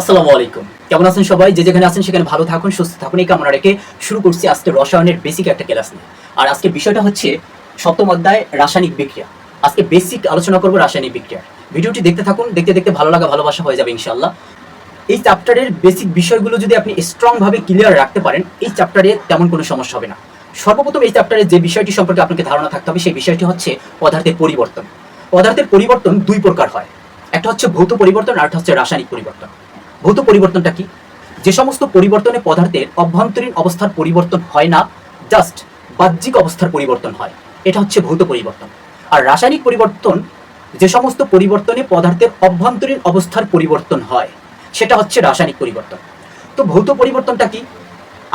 আসসালামু আলাইকুম। কেমন আছেন সবাই? যে যেখানে আছেন সেখানে ভালো থাকুন, সুস্থ থাকুন। এই কামনা রেখে শুরু করছি আজকে রসায়নের বেসিক একটা ক্লাস নিয়ে। আর আজকে বিষয়টা হচ্ছে সপ্তম অধ্যায় রাসায়নিক বিক্রিয়া। আজকে বেসিক আলোচনা করব রাসায়নিক বিক্রিয়া ভিডিওটি দেখতে থাকুন, দেখতে দেখতে ভালো লাগা, ভালোবাসা হয়ে যাবে ইনশাল্লাহ এই চ্যাপ্টারের বেসিক বিষয়গুলো যদি আপনি স্ট্রং ভাবে ক্লিয়ার রাখতে পারেন, এই চ্যাপ্টারে তেমন কোনো সমস্যা হবে না। সর্বপ্রথম এই চ্যাপ্টারে যে বিষয়টি সম্পর্কে আপনাকে ধারণা থাকতে হবে, সেই বিষয়টি হচ্ছে পদার্থের পরিবর্তন। পদার্থের পরিবর্তন দুই প্রকার হয়। একটা হচ্ছে ভৌত পরিবর্তন, আর একটা হচ্ছে রাসায়নিক পরিবর্তন। ভৌত পরিবর্তনটা কি? যে সমস্ত পরিবর্তনে পদার্থের অভ্যন্তরীণ অবস্থার পরিবর্তন হয় না জাস্ট বাহ্যিক অবস্থার পরিবর্তন হয়। এটা হচ্ছে ভৌত পরিবর্তন। আর রাসায়নিক পরিবর্তন যে সমস্ত পরিবর্তনে পদার্থের অভ্যন্তরীণ অবস্থার পরিবর্তন হয়, সেটা হচ্ছে রাসায়নিক পরিবর্তন। তো ভৌত পরিবর্তনটা কি?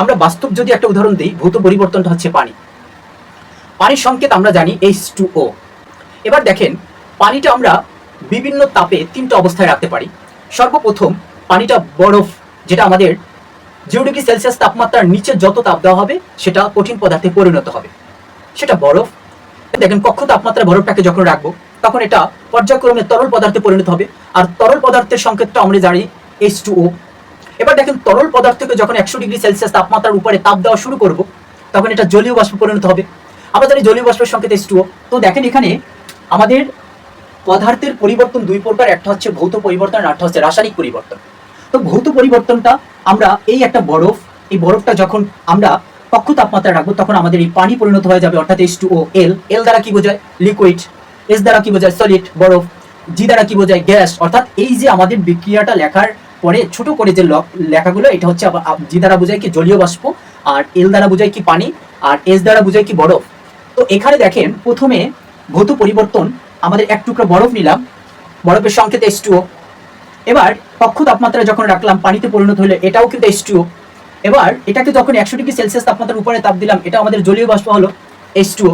আমরা বাস্তব যদি একটা উদাহরণ দিই, ভৌত পরিবর্তনটা হচ্ছে পানি। পানির সংকেত আমরা জানি এইচ টু ও এবার দেখেন, পানিটা আমরা বিভিন্ন তাপে তিনটা অবস্থায় রাখতে পারি। সর্বপ্রথম পানিটা বরফ, যেটা আমাদের জিরো ডিগ্রি সেলসিয়াস তাপমাত্রার নিচে যত তাপ দেওয়া হবে, সেটা কঠিন পদার্থে পরিণত হবে। সেটা বরফ। দেখেন, কক্ষ তাপমাত্রায় বরফটাকে যখন রাখব, তখন এটা পর্যায়ক্রমে তরল পদার্থে পরিণত হবে। আর তরল পদার্থের সংকেতটা আমরা জানি এইচ টু ও এবার দেখেন, তরল পদার্থকে যখন একশো ডিগ্রি সেলসিয়াস তাপমাত্রার উপরে তাপ দেওয়া শুরু করব, তখন এটা জলীয় বাষ্পে পরিণত হবে। আমরা জানি জলীয় বাষ্পের সংকেত এইচ টু ও তো দেখেন এখানে আমাদের পদার্থের পরিবর্তন দুই প্রকার। একটা হচ্ছে ভৌত পরিবর্তন আর একটা হচ্ছে রাসায়নিক পরিবর্তন। ভৌত পরিবর্তনটা আমরা এই একটা বরফ, এই বরফটা যখন আমরা কক্ষ তাপমাত্রায় রাখব, তখন আমাদের এই পানি পরিণত হয়ে যাবে, অর্থাৎ এইচ টু ও এল এল দ্বারা কি বোঝায়? লিকুইড এস দ্বারা কি বোঝায়? সলিড বরফ। জি দ্বারা কি বোঝায়? গ্যাস অর্থাৎ এই যে আমাদের বিক্রিয়াটা লেখার পরে, ছোট করে যে লেখাগুলো, এটা হচ্ছে জি দ্বারা বোঝায় কি জলীয় বাষ্প, আর এল দ্বারা বোঝায় কি পানি, আর এস দ্বারা বোঝায় কি বরফ। তো এখানে দেখেন, প্রথমে ভৌত পরিবর্তন, আমাদের এক টুকরো বরফ নিলাম। বরফের সংকেত এইচ টু এবার কক্ষ তাপমাত্রা যখন রাখলাম, পানিতে পরিণত হলে এটাও কিন্তু এইচ টু এবার এটাকে যখন একশো ডিগ্রি সেলসিয়াস তাপমাত্রার উপরে তাপ দিলাম, এটা আমাদের জলীয় বাষ্প হলো এইচ টু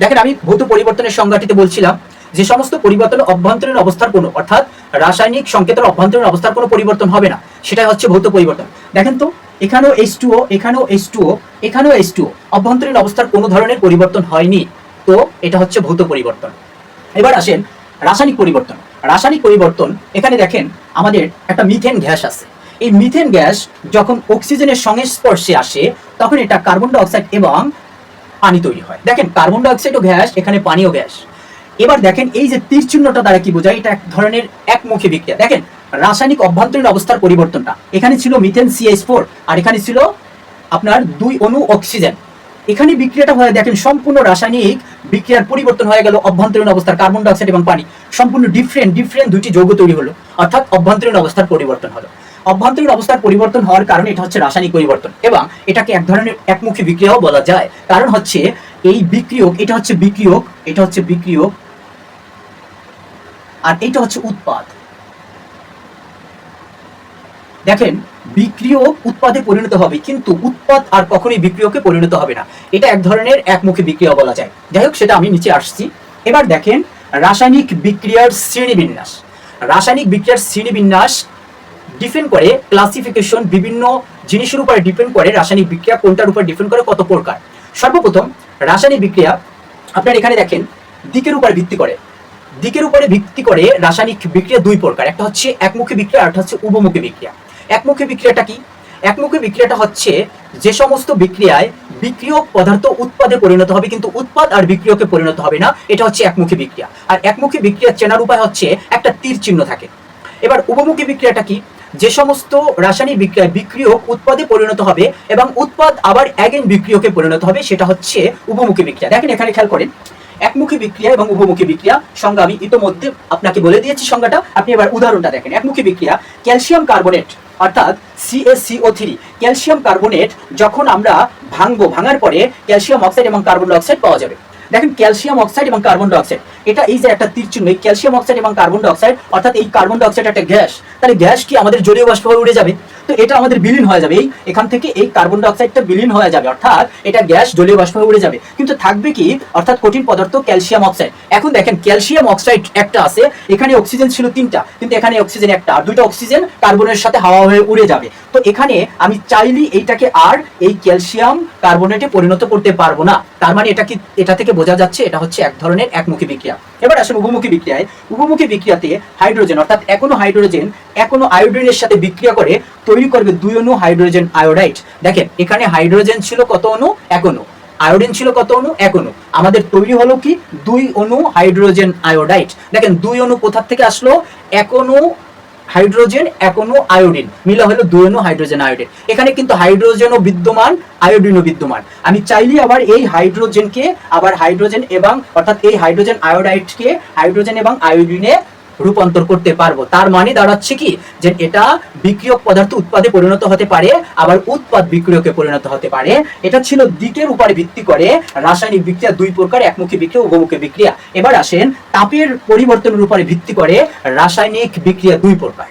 দেখেন আমি ভৌত পরিবর্তনের সংজ্ঞাটিতে বলছিলাম যে সমস্ত পরিবর্তন অভ্যন্তরীণ অবস্থার কোনো, অর্থাৎ রাসায়নিক সংকেতের অভ্যন্তরীণ অবস্থার কোনো পরিবর্তন হবে না। সেটাই হচ্ছে ভৌত পরিবর্তন। দেখেন তো, এখানেও এইচ টু এখানেও এইচ টু এখানেও এইচ টু অভ্যন্তরীণ অবস্থার কোনো ধরনের পরিবর্তন হয়নি। তো এটা হচ্ছে ভৌত পরিবর্তন। এবার আসেন রাসায়নিক পরিবর্তন। রাসায়নিক পরিবর্তন, এখানে দেখেন আমাদের একটা মিথেন গ্যাস আছে। এই মিথেন গ্যাস যখন অক্সিজেনের সংস্পর্শে আসে, তখন এটা কার্বন ডাইঅক্সাইড এবং পানি তৈরি হয়। দেখেন কার্বন ডাইঅক্সাইডও গ্যাস এখানে পানিও গ্যাস এবার দেখেন এই যে তীর চিহ্নটা দ্বারা কি বোঝায়? এটা এক ধরনের একমুখী বিক্রিয়া। দেখেন রাসায়নিক অভ্যন্তরীণ অবস্থার পরিবর্তনটা। এখানে ছিল মিথেন সিএইচ ফোর আর এখানে ছিল আপনার দুই অণু অক্সিজেন এখানে বিক্রিয়াটা হয়ে দেখেন, সম্পূর্ণ রাসায়নিক বিক্রিয়ার পরিবর্তন হয়ে গেল অভ্যন্তরীণ অবস্থার কার্বন ডাইঅক্সাইড এবং পানি। সম্পূর্ণ ডিফারেন্ট ডিফারেন্ট দুইটি যৌগ তৈরি হলো। অর্থাৎ অভ্যন্তরীণ অবস্থার পরিবর্তন হলো। অভ্যন্তরীণ অবস্থার পরিবর্তন হওয়ার কারণে এটা হচ্ছে রাসায়নিক পরিবর্তন এবং এটাকে এক ধরনের একমুখী বিক্রিয়াও বলা যায়। কারণ হচ্ছে এই বিক্রিয়ক, এটা হচ্ছে বিক্রিয়ক, এটা হচ্ছে বিক্রিয়ক, আর এটা হচ্ছে উৎপাদ। দেখেন বিক্রিয়ক উৎপাদে পরিণত হবে, কিন্তু উৎপাদ আর কখনোই বিক্রিয়কে পরিণত হবে না। এটা এক ধরনের একমুখী বিক্রিয়া বলা যায়। যাই হোক, সেটা আমি নিচে আসছি। এবার দেখেন, রাসায়নিক বিক্রিয়ার শ্রেণীবিন্যাস। রাসায়নিক বিক্রিয়ার শ্রেণীবিন্যাস ডিপেন্ড করে ক্লাসিফিকেশন, বিভিন্ন জিনিসের উপরে ডিপেন্ড করে রাসায়নিক বিক্রিয়া, কোনটার উপর ডিপেন্ড করে কত প্রকার। সর্বপ্রথম, রাসায়নিক বিক্রিয়া, আপনার এখানে দেখেন, দিকের উপর ভিত্তি করে। দিকের উপরে ভিত্তি করে রাসায়নিক বিক্রিয়া দুই প্রকার। একটা হচ্ছে একমুখী বিক্রিয়া আর একটা হচ্ছে উভমুখী বিক্রিয়া। একমুখী বিক্রিয়াটা কি? একমুখী বিক্রিয়াটা হচ্ছে যে সমস্ত বিক্রিয়ায় বিক্রিয়ক পদার্থ উৎপাদে পরিণত হবে, কিন্তু উৎপাদ আর বিক্রিয়কে পরিণত হবে না। এটা হচ্ছে একমুখী বিক্রিয়া। আর একমুখী বিক্রিয়া চেনার উপায় হচ্ছে একটা তীর চিহ্ন থাকে। এবার উপমুখী বিক্রিয়াটা কি? যে সমস্ত রাসায়নিক বিক্রিয়া বিক্রিয়ক উৎপাদে পরিণত হবে এবং উৎপাদ আবার অ্যাগেন বিক্রিয়কে পরিণত হবে, সেটা হচ্ছে উপমুখী বিক্রিয়া। দেখেন, এখানে খেয়াল করেন। একমুখী বিক্রিয়া এবং উপমুখী বিক্রিয়া সংজ্ঞা আমি ইতোমধ্যে আপনাকে বলে দিয়েছি সংজ্ঞাটা। আপনি এবার উদাহরণটা দেখেন। একমুখী বিক্রিয়া, ক্যালসিয়াম কার্বনেট অর্থাৎ সিএসিও থ্রি ক্যালসিয়াম কার্বোনেট যখন আমরা ভাঙবো, ভাঙার পরে ক্যালসিয়াম অক্সাইড এবং কার্বন ডাইঅক্সাইড পাওয়া যাবে। দেখেন ক্যালসিয়াম অক্সাইড এবং কার্বন ডাইঅক্সাইড এটা এই যে একটা তীর চিহ্ন ক্যালসিয়াম অক্সাইড এবং কার্বন ডাইঅক্সাইড অর্থাৎ এই কার্বন ডাইঅক্সাইড একটা গ্যাস, তাহলে গ্যাস কি আমাদের জলীয় বাষ্প উড়ে যাবে? তো এটা আমাদের বিলীন হয়ে যাবে। এই এখান থেকে এই কার্বন ডাইঅক্সাইডটা বিলীন হয়ে যাবে। অর্থাৎ এটা গ্যাস জলীয় বাষ্প উড়ে যাবে। কিন্তু থাকবে কি? অর্থাৎ কঠিন পদার্থ ক্যালসিয়াম অক্সাইড। এখন দেখেন, ক্যালসিয়াম অক্সাইড একটা আছে, এখানে অক্সিজেন ছিল তিনটা, কিন্তু এখানে অক্সিজেন একটা। আর দুটো অক্সিজেন কার্বনের সাথে হাওয়া হয়ে উড়ে যাবে। তো এখানে আমি চাইলে এইটাকে আর এই ক্যালসিয়াম কার্বনেটে পরিণত করতে পারব না। তার মানে এটা কি, এটা থেকে বোঝা যাচ্ছে, এটা হচ্ছে এক ধরনের একমুখী বিক্রিয়া। এবার আসুন উপমুখী বিক্রিয়ায়। উপমুখী বিক্রিয়াতে হাইড্রোজেন, অর্থাৎ এখনও হাইড্রোজেন, এখনও আয়োডিনের সাথে বিক্রিয়া করে তৈরি করবে দুই অনু হাইড্রোজেন আয়োডাইড। দেখেন, এখানে হাইড্রোজেন ছিল কত অনু এখনও আয়োডিন ছিল কত অনু অণু। আমাদের তৈরি হলো কি? দুই অণু হাইড্রোজেন আয়োডাইড। দেখেন, দুই অণু কোথা থেকে আসলো? অণু হাইড্রোজেন একনো আয়োডিন, মিলা হলো দুই হাইড্রোজেন আয়োডিন। এখানে কিন্তু হাইড্রোজেনও বিদ্যমান, আয়োডিনও বিদ্যমান। আমি চাইলে আবার এই হাইড্রোজেনকে, আবার হাইড্রোজেন এবং, অর্থাৎ এই হাইড্রোজেন আয়োডাইডকে, হাইড্রোজেন এবং আয়োডিনে রূপান্তর করতে পারব। তার মানে দাঁড়াচ্ছে কি? যে এটা বিক্রিয়ক পদার্থ উৎপাদে পরিণত হতে পারে, আবার উৎপাদ বিক্রিয়কে পরিণত হতে পারে। এটা ছিল দিকের উপরে ভিত্তি করে রাসায়নিক বিক্রিয়া, দুই প্রকার, একমুখী বিক্রিয়া উভমুখী বিক্রিয়া। এবার আসেন তাপের পরিবর্তনের উপরে ভিত্তি করে রাসায়নিক বিক্রিয়া দুই প্রকার।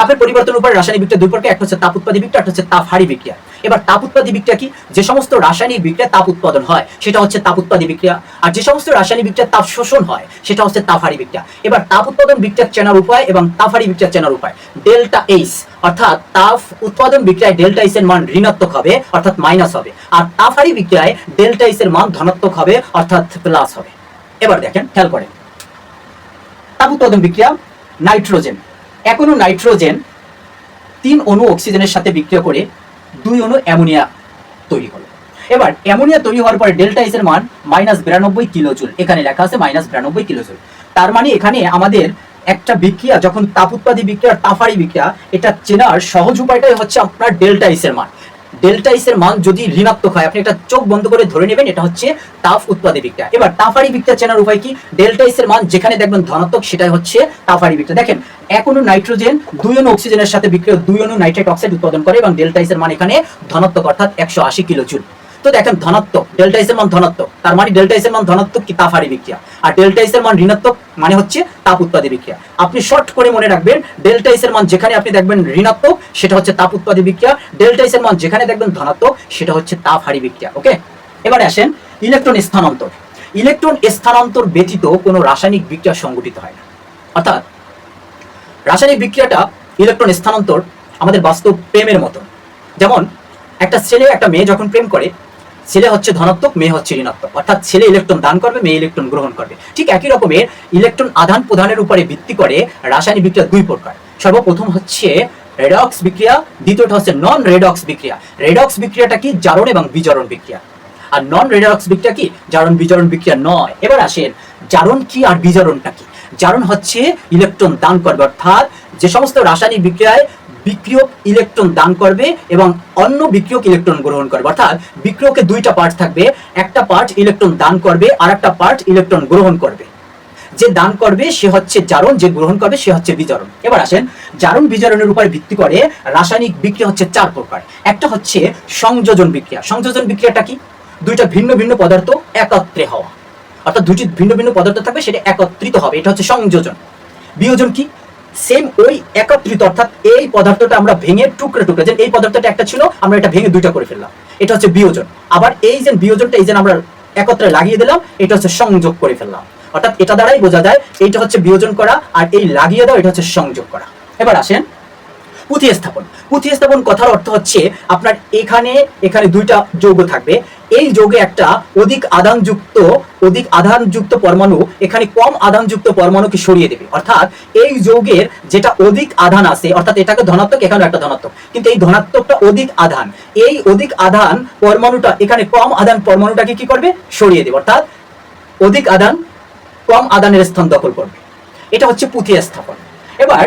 তাপের পরিবর্তনের উপরে রাসায়নিক বিক্রিয়া দুই প্রকার একটা হচ্ছে তাপ উৎপাদী বিক্রিয়া একটা হচ্ছে তাপ হারি বিক্রিয়া। এবার তাপ উৎপাদী বিক্রিয়া কি? যে সমস্ত রাসায়নিক বিক্রিয়া তাপ উৎপাদন হয়, সেটা হচ্ছে তাপ উৎপাদী বিক্রিয়া। আর যে সমস্ত রাসায়নিক বিক্রিয়া তাপ শোষণ হয়, সেটা হচ্ছে তাপ হারি বিক্রিয়া। এবার তাপ উৎপাদন বিক্রিয়ার চেনার উপায় এবং তাপ হারি বিক্রিয়ার চেনার উপায়। ডেল্টা এইচ, অর্থাৎ তাপ উৎপাদন বিক্রিয়ায় ডেল্টা এইচ এর মান ঋণাত্মক হবে, অর্থাৎ মাইনাস হবে। আর তাপ হারি বিক্রিয়ায় ডেল্টা এইচ এর মান ধনাত্মক হবে, অর্থাৎ প্লাস হবে। এবার দেখেন, খেয়াল করেন। তাপ উৎপাদন বিক্রিয়া নাইট্রোজেন। এখনও নাইট্রোজেন তিন অণু অক্সিজেনের সাথে বিক্রিয়া করে দুই অণু অ্যামোনিয়া তৈরি হলো। এবার অ্যামোনিয়া তৈরি হওয়ার পরে ডেল্টা এর মান মাইনাস বিরানব্বই কিলোজুল। এখানে লেখা আছে মাইনাস বিরানব্বই কিলোজুল। তার মানে এখানে আমাদের একটা বিক্রিয়া, যখন তাপ উৎপাদী বিক্রিয়া তাফারি বিক্রিয়া, এটা চেনার সহজ উপায়টাই হচ্ছে আপনার ডেল্টা এর মান। ডেল্টা এর মান যদি ঋণাত্মক হয়, আপনি এটা চোখ বন্ধ করে ধরে নেবেন, এটা হচ্ছে তাফ উৎপাদী বিক্রিয়া। এবার তাফারি বিক্রিয়া চেনার উপায় কি? ডেল্টা এর মান যেখানে দেখবেন ধনাত্মক, সেটাই হচ্ছে তাফারি বিক্রিয়া। দেখেন, এক অণু নাইট্রোজেন দুই অণু অক্সিজেনের সাথে বিক্রিয়া, দুই অণু নাইট্রেট অক্সাইড উৎপাদন করে, এবং ডেল্টা এর মান এখানে ধনাত্মক, অর্থাৎ একশো আশি কিলো জুল। তো দেখেন ধনাত্মক ডেল্টা এর মান ধনাত্মক, তার মানে ডেল্টা এর মান ধনাত্মক কি তাফারি বিক্রিয়া? আর ডেল্টা এর মান ঋণাত্মক মানে হচ্ছে তাপ উৎপাদী বিক্রিয়া। আপনি শর্ট করে মনে রাখবেন ডেল্টা এর মান যেখানে আপনি দেখবেন ঋণাত্মক, সেটা হচ্ছে তাপ উৎপাদী বিক্রিয়া। ডেল্টা এর মান যেখানে দেখবেন ধনাত্মক, সেটা হচ্ছে তাপ হারি বিক্রিয়া ওকে এবারে আসেন ইলেকট্রন স্থানান্তর। ইলেকট্রন স্থানান্তর ব্যতীত কোনো রাসায়নিক বিক্রিয়া সংঘটিত হয় না। অর্থাৎ, রাসায়নিক বিক্রিয়াটা ইলেকট্রন স্থানান্তর আমাদের বাস্তব প্রেমের মতো যেমন, একটা ছেলে, একটা মেয়ে যখন প্রেম করে ছেলে হচ্ছে ধনাত্মক, মেয়ে হচ্ছে ঋণাত্মক। অর্থাৎ ছেলে ইলেকট্রন দান করবে, মেয়ে ইলেকট্রন গ্রহণ করবে। ঠিক একই রকমের ইলেকট্রন আদান প্রদানের উপরে ভিত্তি করে রাসায়নিক বিক্রিয়া দুই প্রকার। সর্বপ্রথম হচ্ছে রেডক্স বিক্রিয়া, দ্বিতীয়টা হচ্ছে নন রেডক্স বিক্রিয়া। রেডক্স বিক্রিয়াটা কি? জারণ এবং বিজারণ বিক্রিয়া। আর নন রেডক্স বিক্রিয়া কি? জারণ, বিজারণ বিক্রিয়া নয়। এবার আসেন, জারণ কি আর বিজারণটা কি? জারণ হচ্ছে ইলেকট্রন দান করবে, অর্থাৎ যে সমস্ত রাসায়নিক বিক্রিয়ায় বিক্রিয়ক ইলেকট্রন দান করবে এবং অন্য বিক্রিয়ক ইলেকট্রন গ্রহণ করবে। অর্থাৎ বিক্রিয়কে দুইটা পার্ট থাকবে, একটা পার্ট ইলেকট্রন দান করবে আর একটা পার্ট ইলেকট্রন গ্রহণ করবে। যে দান করবে, সে হচ্ছে জারণ, যে গ্রহণ করবে, সে হচ্ছে বিজারণ। এবার আসেন, জারণ বিজারণের উপর ভিত্তি করে রাসায়নিক বিক্রিয়া হচ্ছে চার প্রকার। একটা হচ্ছে সংযোজন বিক্রিয়া। সংযোজন বিক্রিয়াটা কি? দুইটা ভিন্ন ভিন্ন পদার্থ একত্রে হওয়া। অর্থাৎ দুটি ভিন্ন ভিন্ন পদার্থ থাকবে, সেটা একত্রিত হবে। এটা হচ্ছে সংযোজন। বিয়োজন কি? সেম ওই একত্রিত, অর্থাৎ এই পদার্থটা আমরা ভেঙে টুকরে টুকরে যে এই পদার্থটা একটা ছিল, আমরা এটা ভেঙে দুইটা করে ফেললাম। এটা হচ্ছে বিয়োজন। আবার এই যে বিয়োজনটা, এই যে আমরা একত্রে লাগিয়ে দিলাম, এটা হচ্ছে সংযোগ করে ফেললাম। অর্থাৎ এটা দ্বারাই বোঝা যায়, এইটা হচ্ছে বিয়োজন করা, আর এই লাগিয়ে দেওয়া এটা হচ্ছে সংযোগ করা। এবার আসেন পুঁথিস্থাপন। পুঁথিস্থাপন কথার অর্থ হচ্ছে আপনার এখানে এখানে দুইটা যৌগ থাকবে। এই যৌগে একটা অধিক আধানযুক্ত অধিক আধানযুক্ত পরমাণু, এখানে কম আধানযুক্ত পরমাণুকে সরিয়ে দেবে। অর্থাৎ এই যৌগের যেটা অধিক আধান আছে, অর্থাৎ এটাকে ধনাত্মক, এখানে একটা ধনাত্মক। কিন্তু এই ধনাত্মকটা অধিক আধান, এই অধিক আধান পরমাণুটা, এখানে কম আধান পরমাণুটাকে কি করবে? সরিয়ে দেবে। অর্থাৎ অধিক আধান, কম আদানের স্থান দখল করবে। এটা হচ্ছে পুঁথি স্থাপন এবার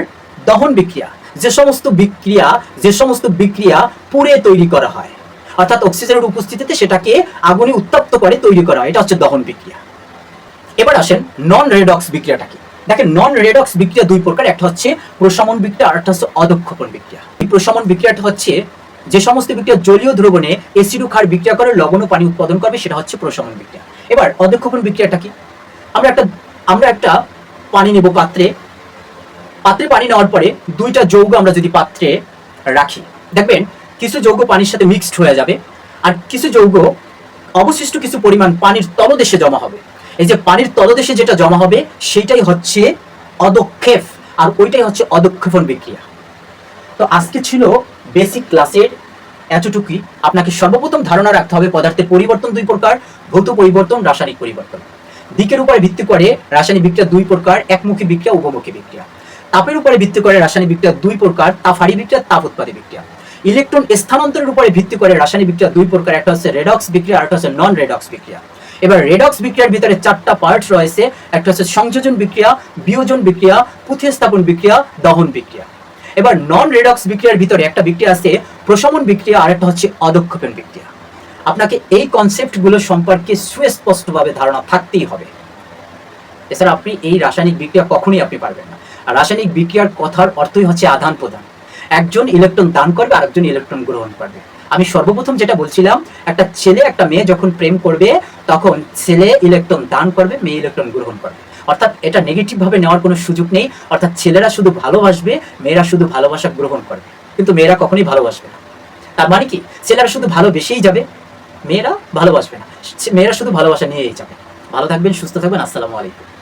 দহন বিক্রিয়া। যে সমস্ত বিক্রিয়া, যে সমস্ত বিক্রিয়া পুড়ে তৈরি করা হয়, অর্থাৎ অক্সিজেনের উপস্থিতিতে সেটাকে আগুনে উত্তপ্ত করে তৈরি করা হয়, এটা হচ্ছে দহন বিক্রিয়া। এবার আসেন নন রেডক্স বিক্রিয়াটা কি দেখেন নন রেডক্স বিক্রিয়া দুই প্রকার, একটা হচ্ছে প্রশমন বিক্রিয়া, আর একটা হচ্ছে অদক্ষপন বিক্রিয়া। এই প্রশমন বিক্রিয়াটা হচ্ছে যে সমস্ত বিক্রিয়া জলীয় দ্রবণে এসিডু ক্ষার বিক্রিয়া করে লবণ ও পানি উৎপাদন করবে, সেটা হচ্ছে প্রশমন বিক্রিয়া। এবার অদক্ষপন বিক্রিয়াটা কি? আমরা একটা আমরা একটা পানি নেব পাত্রে পাত্রে পানি নেওয়ার পরে দুইটা যৌগ আমরা যদি পাত্রে রাখি, দেখবেন কিছু যৌগ পানির সাথে মিক্সড হয়ে যাবে আর কিছু যৌগ অবশিষ্ট কিছু পরিমাণ পানির তলদেশে জমা হবে। এই যে পানির তলদেশে যেটা জমা হবে সেটাই হচ্ছে অদক্ষেপ আর ওইটাই হচ্ছে অদক্ষেপণ বিক্রিয়া। তো আজকে ছিল বেসিক ক্লাসের এতটুকুই। আপনাকে সর্বপ্রথম ধারণা রাখতে হবে পদার্থের পরিবর্তন দুই প্রকার, ভৌত পরিবর্তন, রাসায়নিক পরিবর্তন। দিকের উপরে ভিত্তি করে রাসায়নিক বিক্রিয়া দুই প্রকার, একমুখী বিক্রিয়া, উপমুখী বিক্রিয়া। তাপের উপরে ভিত্তি করে রাসায়নিক বিক্রিয়া দুই প্রকার, তাপ বিক্রিয়া, তাপ উৎপাদী বিক্রিয়া। ইলেকট্রন স্থানান্তরের উপরে ভিত্তি করে রাসায়নিক বিক্রিয়া দুই প্রকার, একটা হচ্ছে রেডক্স বিক্রিয়া আর একটা হচ্ছে নন রেডক্স বিক্রিয়া। এবার রেডক্স বিক্রিয়ার ভিতরে চারটা পার্ট রয়েছে, একটা হচ্ছে সংযোজন বিক্রিয়া, বিয়োজন বিক্রিয়া প্রতিস্থাপন বিক্রিয়া, দহন বিক্রিয়া। এবার নন রেডক্স বিক্রিয়ার ভিতরে একটা বিক্রিয়া আছে, প্রশমন বিক্রিয়া, আর একটা হচ্ছে অদক্ষেপণ বিক্রিয়া। আপনাকে এই কনসেপ্টগুলো সম্পর্কে সুস্পষ্টভাবে ধারণা থাকতেই হবে। এছাড়া আপনি এই রাসায়নিক বিক্রিয়া কখনোই আপনি পারবেন না। আর রাসায়নিক বিক্রিয়ার কথার অর্থই হচ্ছে আদান প্রদান। একজন ইলেকট্রন দান করবে আর একজন ইলেকট্রন গ্রহণ করবে। আমি সর্বপ্রথম যেটা বলছিলাম, একটা ছেলে, একটা মেয়ে যখন প্রেম করবে, তখন ছেলে ইলেকট্রন দান করবে, মেয়ে ইলেকট্রন গ্রহণ করবে। অর্থাৎ এটা নেগেটিভ ভাবে নেওয়ার কোনো সুযোগ নেই। অর্থাৎ ছেলেরা শুধু ভালোবাসবে, মেয়েরা শুধু ভালোবাসা গ্রহণ করবে। কিন্তু মেয়েরা কখনোই ভালোবাসবে না। তার মানে কি? ছেলেরা শুধু ভালোবেসেই যাবে, মেয়েরা ভালোবাসবে না। মেয়েরা শুধু ভালোবাসা নিয়েই যাবে। ভালো থাকবেন, সুস্থ থাকবেন, আসসালামু আলাইকুম।